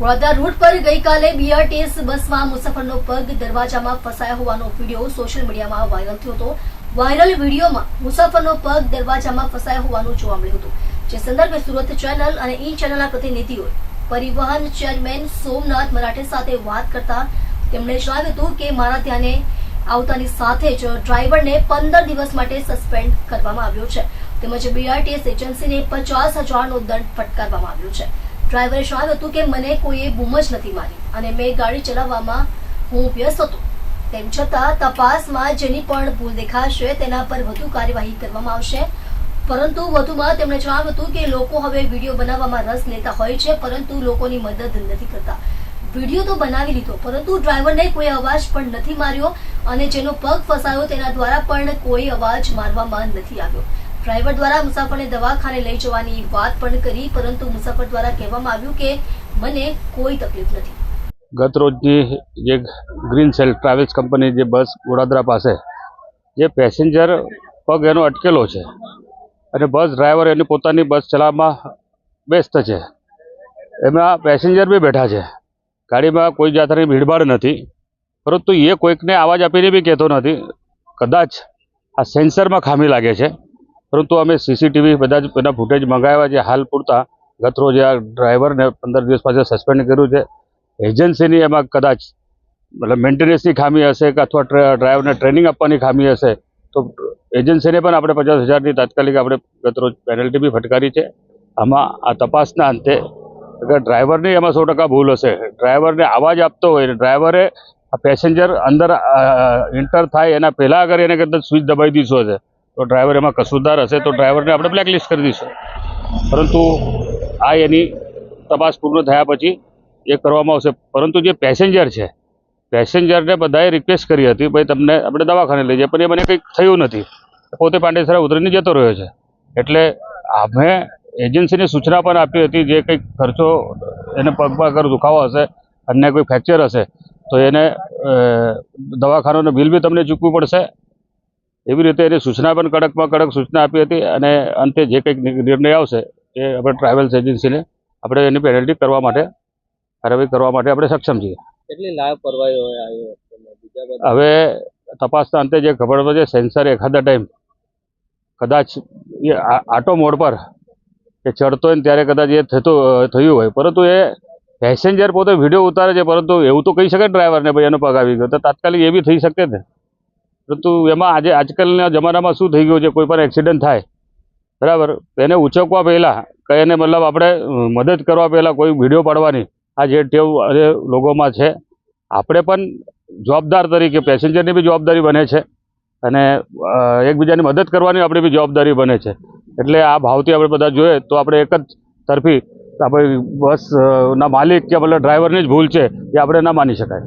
Vadodara route પર ગઈકાલે BRTS બસમાં મુસાફરનો પગ દરવાજામાં ફસાયો હોવાનો વીડિયો સોશિયલ મીડિયામાં વાયરલ થયો હતો. વાયરલ વિડીયોમાં મુસાફરનો પગ દરવાજામાં ફસાયો હોવાનું જોવા મળ્યું હતું. જે સંદર્ભે સુરત ચેનલ અને ઈ ચેનલના પ્રતિનિધિઓએ પરિવહન ચેરમેન સોમનાથ મરાઠે સાથે વાત કરતા તેમણે જણાવ્યું હતું કે મારા ધ્યાને આવતાની સાથે જ ડ્રાઈવરને પંદર દિવસ માટે સસ્પેન્ડ કરવામાં આવ્યો છે. તેમજ બીઆરટીએસ એજન્સીને પચાસ હજારનો દંડ ફટકારવામાં આવ્યો છે. ડ્રાઈવરે જણાવ્યું હતું કે મને કોઈએ બૂમ જ નથી મારી અને મેં ગાડી ચલાવવામાં હું વ્યસ્ત હતો. તેમ છતાં તપાસમાં જેની પણ ભૂલ દેખાશે તેના પર વધુ કાર્યવાહી કરવામાં આવશે. પરંતુ વધુમાં તેમણે જણાવ્યું હતું કે લોકો હવે વીડિયો બનાવવામાં રસ લેતા હોય છે, પરંતુ લોકોની મદદ નથી કરતા. વીડિયો તો બનાવી લીધો, પરંતુ ડ્રાઈવરને કોઈ અવાજ પણ નથી માર્યો અને જેનો પગ ફસાયો તેના દ્વારા પણ કોઈ અવાજ મારવામાં નથી આવ્યો. ડ્રાઈવર દ્વારા મુસાફરને દવાખાને લઈ જવાની વાત પણ કરી, પરંતુ મુસાફર દ્વારા કહેવામાં આવ્યું કે મને કોઈ તકલીફ નથી. ગત રોજની જે ગ્રીન સેલ ટ્રાવેલ્સ કંપની જે બસ વડોદરા પાસે, જે પેસેન્જર પગ એનો અટકેલો છે અને બસ ડ્રાઈવર એની પોતાની બસ ચલાવવામાં વ્યસ્ત છે. એમાં પેસેન્જર બી બેઠા છે. ગાડીમાં કોઈ જાતની ભીડભાડ નથી, પરંતુ એ કોઈકને અવાજ આપીને બી કહેતો નથી. કદાચ આ સેન્સરમાં ખામી લાગે છે. પરંતુ અમે સીસીટીવી બધા જ એના ફૂટેજ મંગાવ્યા છે. હાલ પૂરતા ગત રોજ આ ડ્રાઈવરને પંદર દિવસ પાસે સસ્પેન્ડ કર્યું છે. એજન્સીની એમાં કદાચ મતલબ મેન્ટેનન્સની ખામી હશે કે અથવા ડ્રાઈવરને ટ્રેનિંગ આપવાની ખામી હશે, તો એજન્સીને પણ આપણે પચાસ હજારની તાત્કાલિક આપણે ગતરોજ પેનલ્ટી બી ફટકારી છે. આમાં આ તપાસના અંતે અગર ડ્રાઈવરની એમાં સો ટકા ભૂલ હશે. ડ્રાઈવરને અવાજ આપતો હોય ડ્રાઈવરે પેસેન્જર અંદર એન્ટર થાય એના પહેલાં અગર એને કદાચ સ્વિચ દબાવી દીધો હશે. તો ડ્રાઈવર એમાં કસૂરદાર હશે તો ડ્રાઈવરને આપણે બ્લેકલિસ્ટ કરી દઈશું. પરંતુ આ એની તપાસ પૂર્ણ થયા પછી એ કરવામાં આવશે. પરંતુ જે પેસેન્જર છે પેસેન્જરને બધાએ રિક્વેસ્ટ કરી હતી, ભાઈ, તમને આપણે દવાખાને લઈ જઈએ. પણ એ મને કંઈક થયું નથી. પોતે પાંડેસરા ઉતરીને જતો રહ્યો છે. એટલે અમે એજન્સીને સૂચના પણ આપી હતી, જે કંઈક ખર્ચો એને પગમાં અગર દુખાવો હશે અને કોઈ ફ્રેક્ચર હશે, તો એને દવાખાનાનું બિલ બી તમને ચૂકવું પડશે. એવી રીતે એની સૂચના પણ કડકમાં કડક સૂચના આપી હતી અને અંતે જે કંઈક નિર્ણય આવશે એ આપણે ટ્રાવેલ્સ એજન્સીને આપણે એની પેનલ્ટી કરવા માટે કાર્યવાહી કરવા માટે આપણે સક્ષમ છીએ. કેટલી લાપરવાહી હોય હવે તપાસના અંતે જે ખબર પડે સેન્સર એખાદા ટાઈમ કદાચ એ આટો મોડ પર એ ચડતો હોય ને ત્યારે કદાચ એ થતું થયું હોય. પરંતુ એ પેસેન્જર પોતે વીડિયો ઉતારે છે પરંતુ એવું તો કહી શકે ડ્રાઈવરને ભાઈ એનો પગ આવી ગયો. તો તાત્કાલિક એ બી થઈ શકે ને. પરંતુ એમાં આજે આજકાલના જમાનામાં શું થઈ ગયું છે? કોઈ પણ એક્સિડન્ટ થાય, બરાબર? એને ઉચકવા પહેલાં, કે એને મતલબ આપણે મદદ કરવા પહેલાં કોઈ વીડિયો પાડવાની, આ જે ટેવ આજે લોકોમાં છે. આપણે પણ જવાબદાર તરીકે, પેસેન્જરની બી જવાબદારી બને છે અને એકબીજાની મદદ કરવાની આપણી બી જવાબદારી બને છે. એટલે આ ભાવથી આપણે બધા જોઈએ, તો આપણે એક જ તરફી, આપણે બસ ના માલિક કે મતલબ ડ્રાઈવરની જ ભૂલ છે, એ આપણે ના માની શકાય.